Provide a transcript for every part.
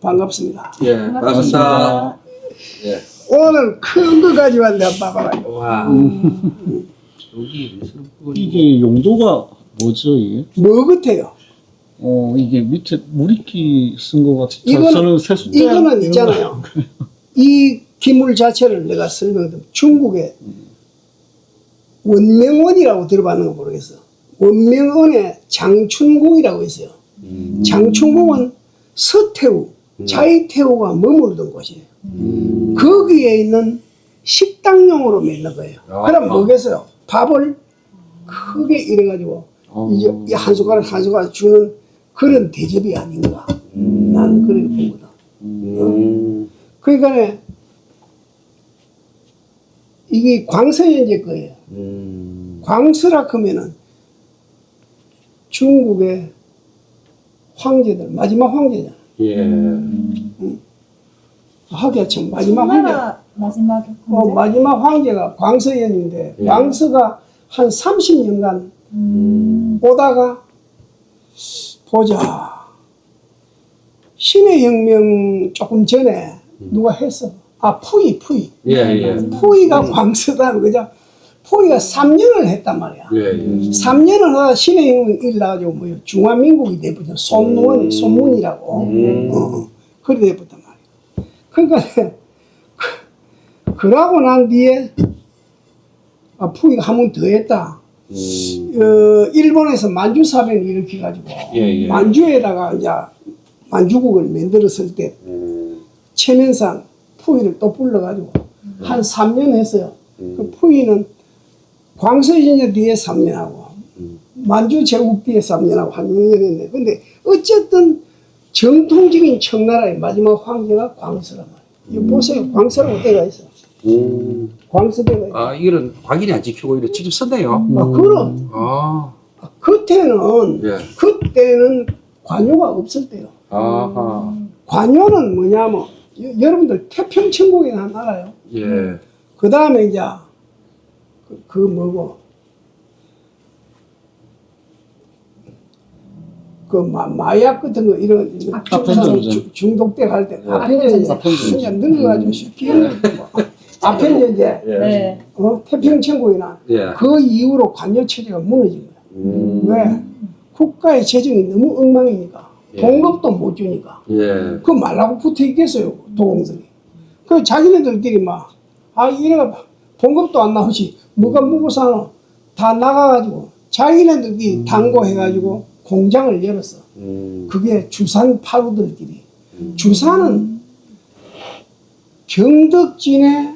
자, 반갑습니다. 예, 반갑습니다. 예. 오늘 큰 거 가져왔는데 한번 봐봐라. 와. 여기 무슨 부분이 이게 용도가 뭐죠 이게? 뭐 같아요? 어 이게 밑에 물이기 쓴것 같아. 이거는- 저는 세숫대 이거는 있잖아요. 이 기물 자체를 내가 설명드리면 중국의 원명원이라고 들어봤는 거 모르겠어. 원명원의 장춘궁이라고 있어요. 음. 장춘궁은 서태후, 자이태후가 머무르던 곳이에요. 음. 거기에 있는 식당용으로 만든 거예요. 아. 그럼 뭐겠어요? 밥을 크게 이래가지고 어. 이제 이한 숟가락 한 숟가락 주는 그런 대접이 아닌가. 나는 그렇게 보거든. 음. 그러니까 이게 광서연제 거예요. 음. 광서라 하면은 중국의 황제들 마지막 황제잖 아. 예. 하기가 참 마지막 황제. 마지막 어, 황제? 마지막 황제가 광서연인데 예. 광서가 한 30년간 음. 오다가 보자 신의 혁명 조금 전에 누가 했어 아 푸이 푸이 예, 예. 푸이가 광서다 그죠 푸이가 3년을 했단 말이야 예, 예. 3년을 하다 혁명 일나가지고 뭐요 중화민국이 돼버려 손문 손문이라고 음. 어, 어. 그래 돼버렸단 말이야 그러니까 그, 그러고 난 뒤에 아 푸이가 한 번 더 했다 음. 어, 일본에서 만주 사변을 일으켜 가지고 예, 예. 만주에다가 이제 만주국을 만들었을 때 음. 최면상 푸이를 또 불러가지고 한 3년 했어요. 음. 그 푸이는 광서진제 뒤에 3년하고 음. 만주 제국 뒤에 3년하고 한 6년 했네. 근데 어쨌든 정통적인 청나라의 마지막 황제가 광서란 말이에요. 이거 보세요. 광서라고 때가 있어. 음. 광서대가 있어. 아, 이거는 확인이 안 지키고 이렇게 직접 썼네요. 아, 그럼 아. 그때는 예. 그때는 관료가 없을 때요. 아하. 관료는 뭐냐면 여, 여러분들 태평천국이나 알아요. 예. 그 다음에 이제 그, 그 뭐고 그 마, 마약 같은 거 이런. 중- 중독돼 갈때 네. 아펜디오젠 아펜디오젠. 그냥 늙어가지고 쉽게 아펜디오젠 예. 네. 어? 태평천국이나 예. 그 이후로 관료 체제가 무너진 거야. 음. 왜? 국가의 재정이 너무 엉망이니까 예. 봉급도 못 주니까 예. 그 말라고 붙어 있겠어요 도공들이 그 자기네들끼리 막 아 이래가 봉급도 안 나오지 뭐가 사노 다 나가가지고 자기네들끼리 당고해가지고 공장을 열었어. 음. 그게 주산 파루들끼리. 주산은 경덕진에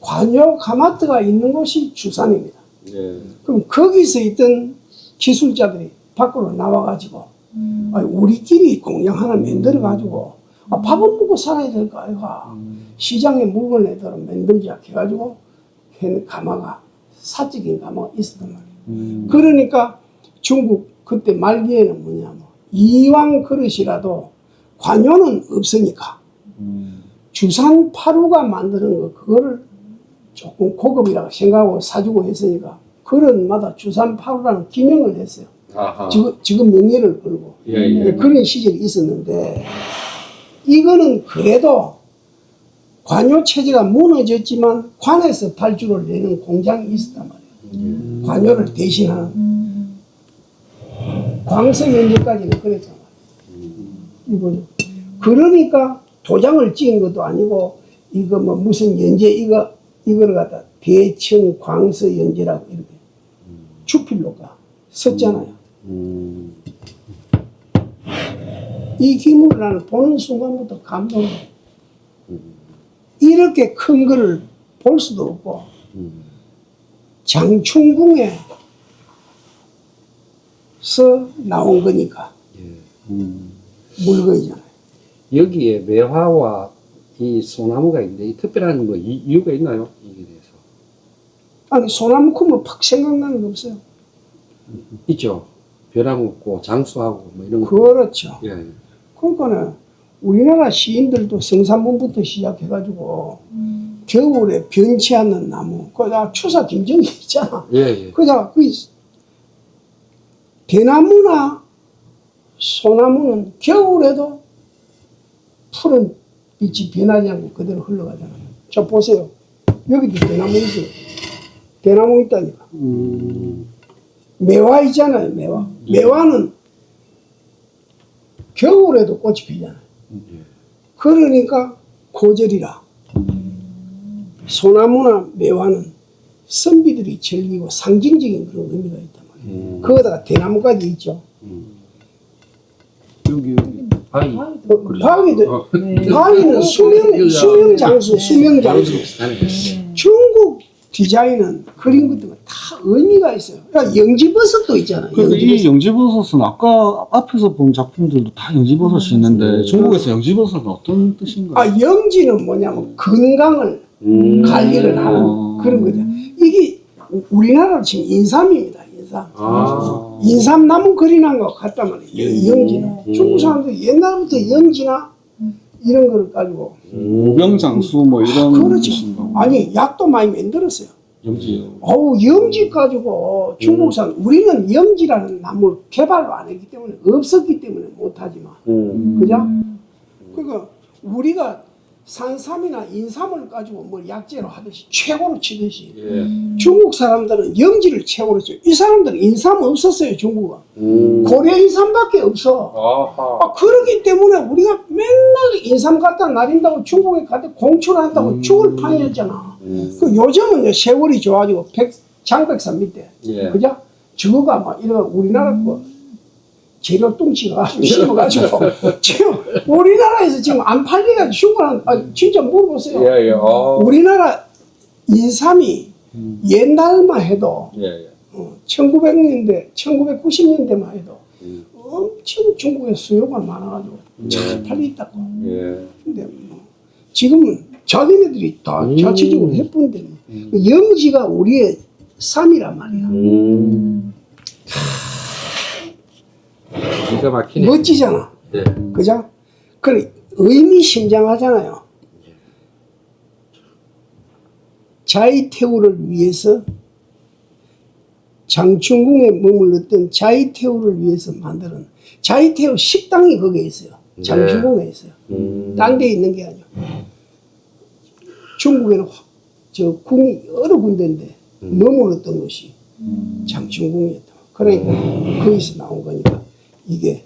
관요 가마트가 있는 곳이 주산입니다. 예. 그럼 거기서 있던 기술자들이 밖으로 나와가지고 음. 아니, 우리끼리 공장 하나 만들어가지고 아, 밥은 먹고 살아야 될 거 아이가. 시장에 물건 내도록 만들자 해가지고 한 가마가 사적인 가마가 있었단 말이에요 음. 그러니까 중국 그때 말기에는 뭐냐면 이왕 그릇이라도 관료는 없으니까 음. 주산 파루가 만드는 거 그거를 조금 고급이라고 생각하고 사주고 했으니까 그릇마다 주산 파루라는 기명을 했어요. 아하. 지금, 지금 명예를 걸고 예, 예. 그런 시절이 있었는데 이거는 그래도 관료 체제가 무너졌지만 관에서 발주를 내는 공장이 있었단 말이에요. 대신하는 음. 광석 연제까지는 그랬단 말이에요. 이거는 그러니까 도장을 찍은 것도 아니고 이거 뭐 무슨 연제 이거 이거를 갖다 대청 광서 연제라고 이렇게 주필로가 썼잖아요. 음. 이 기물을 나는 보는 순간부터 감동해. 이렇게 큰 거를 볼 수도 없고 음. 장충궁에서 나온 거니까 예. 음. 물건이잖아요. 여기에 매화와 이 소나무가 있는데 이 특별한 뭐 이, 이유가 있나요? 이게 대해서 아니 소나무 크면 팍 생각나는 거 없어요. 있죠. 벼랑 없고 장수하고 뭐 이런 거. 그렇죠. 예. 예. 그러니까는 우리나라 시인들도 성산문부터 시작해가지고 음. 겨울에 변치 않는 나무, 그다 추사 김정희 있잖아. 예, 예. 그다 그 대나무나 소나무는 겨울에도 푸른 빛이 변하지 않고 그대로 흘러가잖아요. 저 보세요. 여기도 대나무이죠. 대나무 있다니까. 음. 매화 있잖아요, 매화. 매화는 겨울에도 꽃이 피잖아요. 그러니까 고절이라. 소나무나 매화는 선비들이 즐기고 상징적인 그런 의미가 있단 말이에요. 음. 거기다가 대나무까지 있죠. 여기 여기 바위. 어, 바위도, 어. 바위는 수명, 수명 장수, 수명 장수. 디자인은 그림 같은 거 다 의미가 있어요. 그러니까 영지버섯도 있잖아요. 그러니까 이 영지버섯. 영지버섯은 아까 앞에서 본 작품들도 다 영지버섯이 있는데 중국에서 영지버섯은 어떤 뜻인가요? 아, 영지는 뭐냐면 건강을 음. 관리를 하는 어. 그런 거죠. 이게 우리나라로 치면 인삼입니다. 인삼. 아. 인삼 나무 그리는 거 같단 말이에요. 이 영지는. 음. 중국 사람들이 옛날부터 영지나 이런 거를 가지고 무병장수 뭐 이런 그렇죠. 뜻인가? 아니 약도 많이 만들었어요. 영지. 어우 영지 가지고 중국 사람 우리는 영지라는 나무를 개발을 안 했기 때문에 없었기 때문에 못하지만 음. 그죠? 그러니까 우리가 산삼이나 인삼을 가지고 뭘 약재로 하듯이 최고로 치듯이 예. 중국 사람들은 영지를 최고로 쳐. 이 사람들은 인삼 없었어요 중국은 음. 고려 인삼밖에 없어. 아하. 아, 그러기 때문에 우리가 맨날 인삼 갖다 날린다고 중국에 가서 공출한다고 죽을 판이었잖아. 음. 그 요즘은 세월이 좋아지고 백, 장백산 밑에 예. 그죠? 저거가 막 이런 우리나라 뭐 재료 뚱치가 가지고 심어가지고 지금 우리나라에서 지금 안 팔리가 죽어난 아 진짜 물어보세요. 예, 예. 어. 우리나라 인삼이 옛날만 해도 예, 예. 어, 1900년대, 1990년대만 해도 음. 엄청 중국에 수요가 많아가지고 네. 잘 팔리있다고. 예. 근데 뭐 지금은 자기네들이 다 음. 자체적으로 해본데 뭐. 그 영지가 우리의 삶이란 말이야. 음. 기가 막히네. 멋지잖아. 예. 그죠? 그래, 의미심장하잖아요. 자이태우를 위해서 장충궁에 머물렀던 자이태우를 위해서 만드는 자이태우 식당이 거기에 있어요. 장충궁에 있어요. 음. 딴데 있는 게 아니야. 중국에는 화- 저 궁이 여러 군데인데 머물렀던 곳이 장충궁이었다. 그러니까 거기서 나온 거니까 이게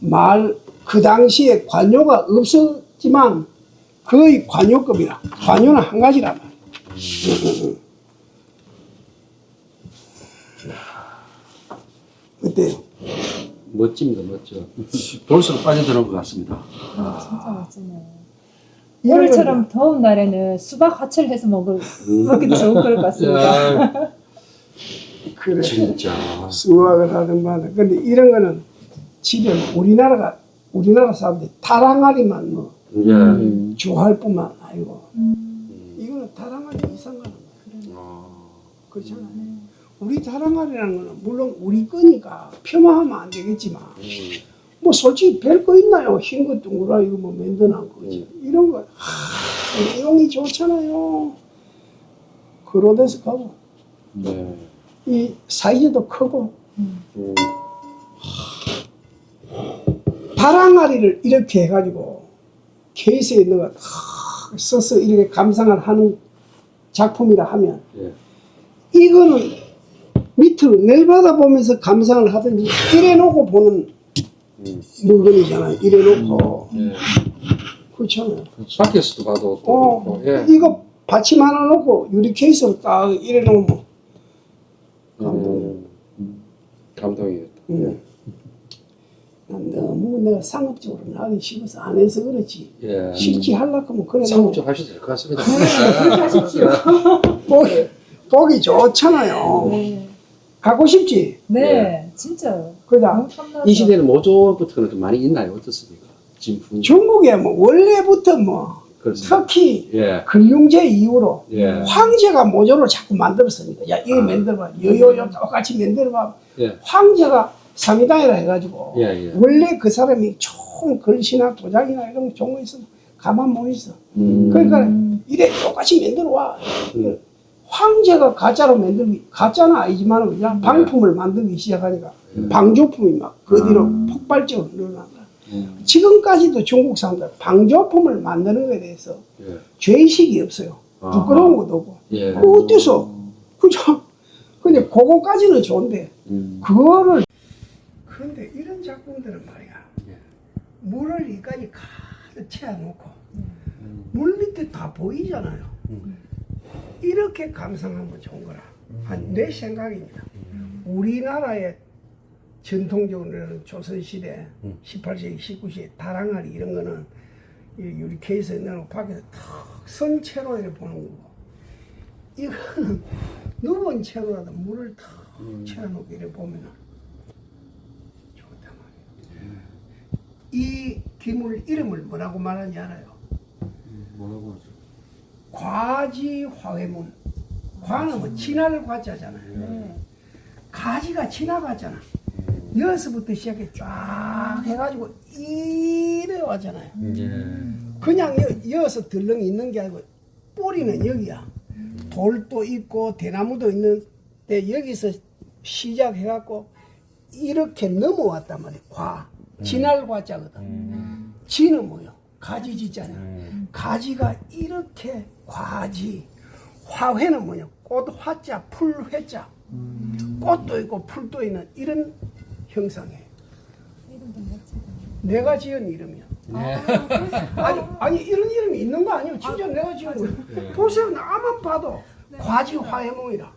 말 그 당시에 관료가 없었지만 거의 관료급이라 관료는 한 가지란 말이야. 어때요? 멋집니다, 멋져. 볼수록 빠져드는 것 같습니다. 아, 진짜 멋지네. 이런 오늘처럼 더운 날에는 수박 화채를 해서 먹을, 먹기도 좋을 것 같습니다. 야, 그래. 진짜. 수학을 하든 말든 근데 이런 거는 지금 우리나라가 우리나라 사람들이 다랑아리만 뭐 예. 좋아할 뿐만 아니고 음. 이거는 다랑아리 이상 가는 거야 어. 그렇잖아요 우리 다랑아리라는 거는 물론 우리 거니까 폄하하면 안 되겠지만 음. 뭐 솔직히 별거 있나요 흰거 둥그라 이거 뭐 맨들한 거지 이런 거 하, 내용이 좋잖아요 그로데스 가고 네. 이 사이즈도 크고 음. 바랑아리를 이렇게 해가지고 케이스에 넣어 써서 이렇게 감상을 하는 작품이라 하면 예. 이거는 밑으로 내려받아 보면서 감상을 하든지 이래 놓고 보는 음. 물건이잖아요. 이래 놓고 예. 그렇잖아요. 밖에서도 봐도 또 어, 예. 이거 받침 하나 놓고 유리 케이스로 딱 이래 놓으면 감동. 음. 감동이었다. 음. 난 너무 내가 상업적으로 나가기 싫어서 안 해서 그렇지. 예. 실지 하려고 하면 그래. 상업 좀 하셔도 될 것 같습니다. 그렇게 하십시오. 보기, 보기 좋잖아요. 네. 가고 싶지? 네, 진짜. 그죠? 너무 탐나죠. 이 시대는 모조부터는 좀 많이 있나요? 어떻습니까? 분위기. 중국에 뭐 원래부터 뭐 그렇습니다. 특히 예. 근룡제 이후로 예. 황제가 모조를 자꾸 만들었습니다. 야 이거 아. 만들어봐. 여여여 똑같이 만들어봐. 예. 황제가 삼이당이라 해가지고 예, 예. 원래 그 사람이 총 글씨나 도장이나 이런 거 있으면 가만 못 있어. 음. 그러니까 이래 똑같이 만들어 와. 음. 황제가 가짜로 만들기 가짜는 아니지만 그냥 방품을 만들기 시작하니까 방조품이 막 그 뒤로 음. 폭발적으로 늘어난다. 음. 지금까지도 중국 사람들 방조품을 만드는 것에 대해서 예. 죄의식이 없어요. 부끄러운 것도 없고. 예. 그 어때서? 그죠? 근데 그거까지는 좋은데 음. 그거를 근데 이런 작품들은 말이야. 예. 물을 이까지 가득 채워놓고 물 밑에 다 보이잖아요. 음. 이렇게 감상하면 좋은 거라. 한내 생각입니다. 우리나라의 전통적으로는 조선시대 음. 18세기 19세기 다랑아리 이런 거는 이 우리 케이스에 넣어놓고 밖에서 탁 선채로 이렇게 보는 거고. 이거는 누운 채로라도 물을 탁 채워놓고 이렇게 보면은 좋단 말이에요. 이 기물 이름을 뭐라고 말하는지 알아요? 뭐라고 하죠? 과지 화해문. 과는 뭐 진화를 과자잖아요. 네. 가지가 지나가잖아. 여기서부터 시작해 쫙 해가지고 이래 왔잖아요. 예. 그냥 여, 여기서 덜렁이 있는 게 아니고 뿌리는 여기야. 돌도 있고 대나무도 있는데 여기서 시작해갖고 이렇게 넘어왔단 말이야. 과. 진할 과자거든. 지는 뭐요? 가지 지잖아요. 가지가 이렇게 과지. 화회는 뭐냐? 꽃 화자, 풀 회자. 꽃도 있고 풀도 있는 이런 형상이에요. 이름도 멋지다. 내가 지은 이름이야. 아니, 아니 이런 이름이 있는 거 아니에요. 진짜 내가 지은 거. 보세요. 나만 봐도 과지 화해몽이라.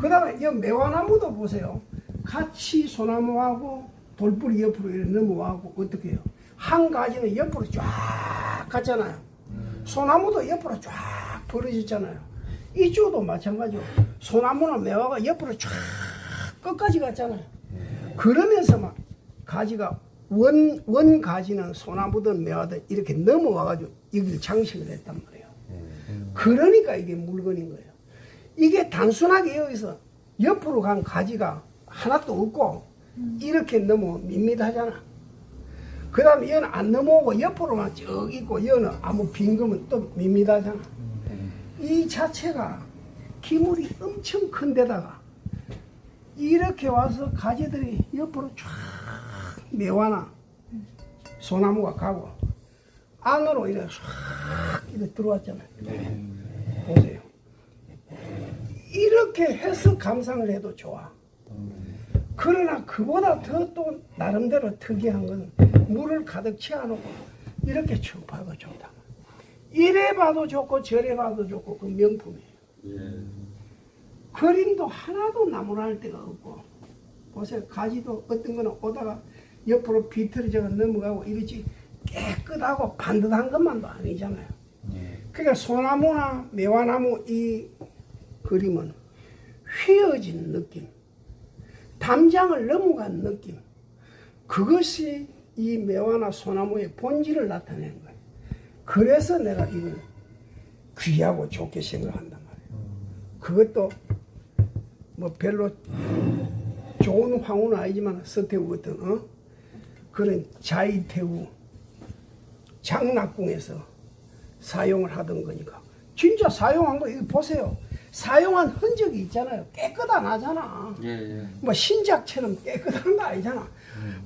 그 다음에 이 매화나무도 보세요. 같이 소나무하고 돌뿌리 옆으로 이렇게 넘어가고 어떻게 해요? 한 가지는 옆으로 쫙 갔잖아요. 소나무도 옆으로 쫙 벌어졌잖아요. 이쪽도 마찬가지로 소나무나 매화가 옆으로 쫙 끝까지 갔잖아요. 그러면서 막 가지가 원, 원 가지는 소나무든 매화든 이렇게 넘어와가지고 여기를 장식을 했단 말이에요. 그러니까 이게 물건인 거예요. 이게 단순하게 여기서 옆으로 간 가지가 하나도 없고 이렇게 너무 밋밋하잖아. 그 다음에 얘는 안 넘어오고 옆으로만 쭉 있고 얘는 아무 빈금은 또 밋밋하잖아. 이 자체가 기물이 엄청 큰 데다가 이렇게 와서 가지들이 옆으로 쫙 매화나 소나무가 가고 안으로 이렇게 쫙 이렇게 들어왔잖아요. 보세요. 이렇게 해서 감상을 해도 좋아. 그러나 그보다 더 또 나름대로 특이한 건 물을 가득 채워놓고 이렇게 청파가 좋다. 이래 봐도 좋고 저래 봐도 좋고 그 명품이에요. 예. 그림도 하나도 나무랄 데가 없고 보세요 가지도 어떤 거는 오다가 옆으로 비틀어져 넘어가고 이러지 깨끗하고 반듯한 것만도 아니잖아요. 그러니까 소나무나 매화나무 이 그림은 휘어진 느낌, 담장을 넘어간 느낌, 그것이 이 매화나 소나무의 본질을 나타내는 거예요. 그래서 내가 이걸 귀하고 좋게 생각한단 말이에요. 그것도 뭐 별로 좋은 황후는 아니지만 서태후 같은 어? 그런 자이태후 장락궁에서 사용을 하던 거니까 진짜 사용한 거 이거 보세요 사용한 흔적이 있잖아요 깨끗하나잖아 예, 예. 뭐 신작처럼 깨끗한 거 아니잖아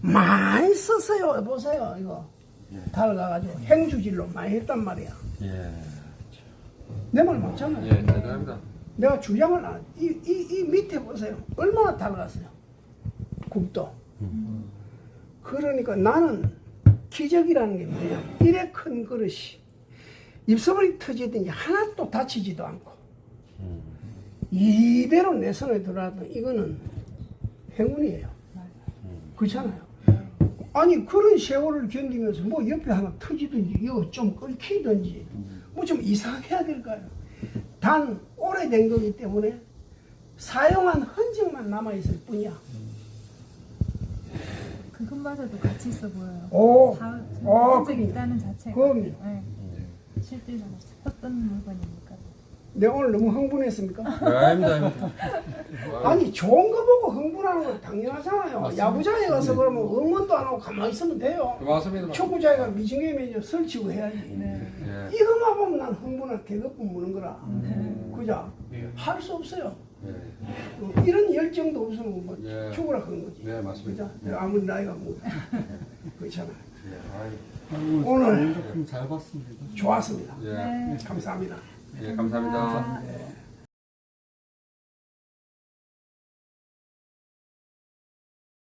많이 썼어요 보세요 이거 달아가지고 행주질로 많이 했단 말이야 예. 내 말 맞잖아요 예, 대단합니다. 내가 주장을 안, 이, 이, 이 밑에 보세요. 얼마나 달랐어요. 굽도. 그러니까 나는 기적이라는 게 뭐냐. 이래 큰 그릇이 입소문이 터지든지 하나도 다치지도 않고 이대로 내 손에 들어왔던 이거는 행운이에요. 그렇잖아요. 아니 그런 세월을 견디면서 뭐 옆에 하나 터지든지 이거 좀 끓이든지 뭐 좀 이상해야 될까요? 단 오래된 거기 때문에 사용한 흔적만 남아 있을 뿐이야. 그것마저도 가치 있어 보여요. 오, 다 어, 흔적이 있다는 자체가. 그럼요. 네. 실제로 어떤 물건입니까? 내가 오늘 너무 흥분했습니까? 네, 아닙니다, 아니 좋은 거 보고 흥분하는 거 당연하잖아요. 맞습니다. 야구장에 가서 네. 그러면 응원도 안 하고 가만히 있으면 돼요. 네, 맞습니다. 축구장에 가면 미중에 매주 설치고 해야지. 예. 이것만 보면 난 흥분한 개그뿐 무는 거라. 그죠? 예. 할 수 없어요. 예. 어, 이런 열정도 없으면 뭐 예. 축구라 그런 거지. 네, 맞습니다. 그죠? 아무리 나이가 뭐 그렇잖아. 예, 아이, 아, 오늘 작품 잘 봤습니다. 좋았습니다. 예. 감사합니다. 예, 감사합니다. 감사합니다.